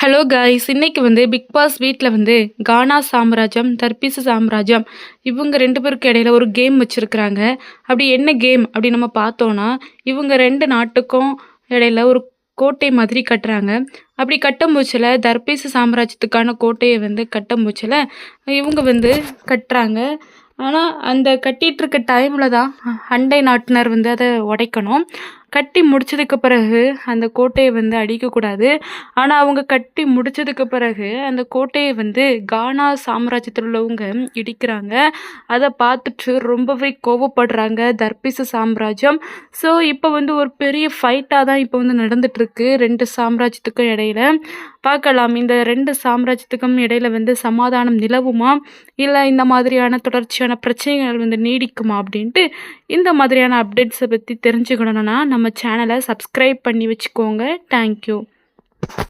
Hello guys இன்னைக்கு வந்து big pass வீட்டில் வந்து கானா சாம்ராஜ்யம் தர்பீசு சாம்ராஜ்யம் இவங்க ரெண்டு பேருக்கு இடையில ஒரு கேம் வச்சுருக்குறாங்க. அப்படி என்ன கேம் அப்படி நம்ம பார்த்தோன்னா இவங்க ரெண்டு நாட்டுக்கும் இடையில ஒரு கோட்டை மாதிரி கட்டுறாங்க. அப்படி கட்டும்போச்சில் தர்பீசு சாம்ராஜ்யத்துக்கான கோட்டையை வந்து கட்டும்போச்சில் இவங்க வந்து கட்டுறாங்க. ஆனால் அந்த கட்டிகிட்ருக்க டைமில் தான் அண்டை நாட்டினர் வந்து அதை உடைக்கணும். கட்டி முடிச்சதுக்கு பிறகு அந்த கோட்டையை வந்து அடிக்கக்கூடாது. ஆனால் அவங்க கட்டி முடித்ததுக்கு பிறகு அந்த கோட்டையை வந்து கானா சாம்ராஜ்யத்தில் உள்ளவங்க இடிக்கிறாங்க. அதை பார்த்துட்டு ரொம்பவே கோவப்படுறாங்க தர்பிச சாம்ராஜ்யம். ஸோ இப்போ வந்து ஒரு பெரிய ஃபைட்டாக தான் இப்போ வந்து நடந்துகிட்ருக்கு ரெண்டு சாம்ராஜ்யத்துக்கும் இடையில. பார்க்கலாம் இந்த ரெண்டு சாம்ராஜ்யத்துக்கும் இடையில வந்து சமாதானம் நிலவுமா? இல்லை இந்த மாதிரியான தொடர்ச்சியான பிரச்சனைகள் வந்து நீடிக்குமா அப்படின்ட்டு இந்த மாதிரியான அப்டேட்ஸை பற்றி தெரிஞ்சுக்கணுன்னா நம்ம சேனலை சப்ஸ்கிரைப் பண்ணி வச்சுக்கோங்க. தேங்க்யூ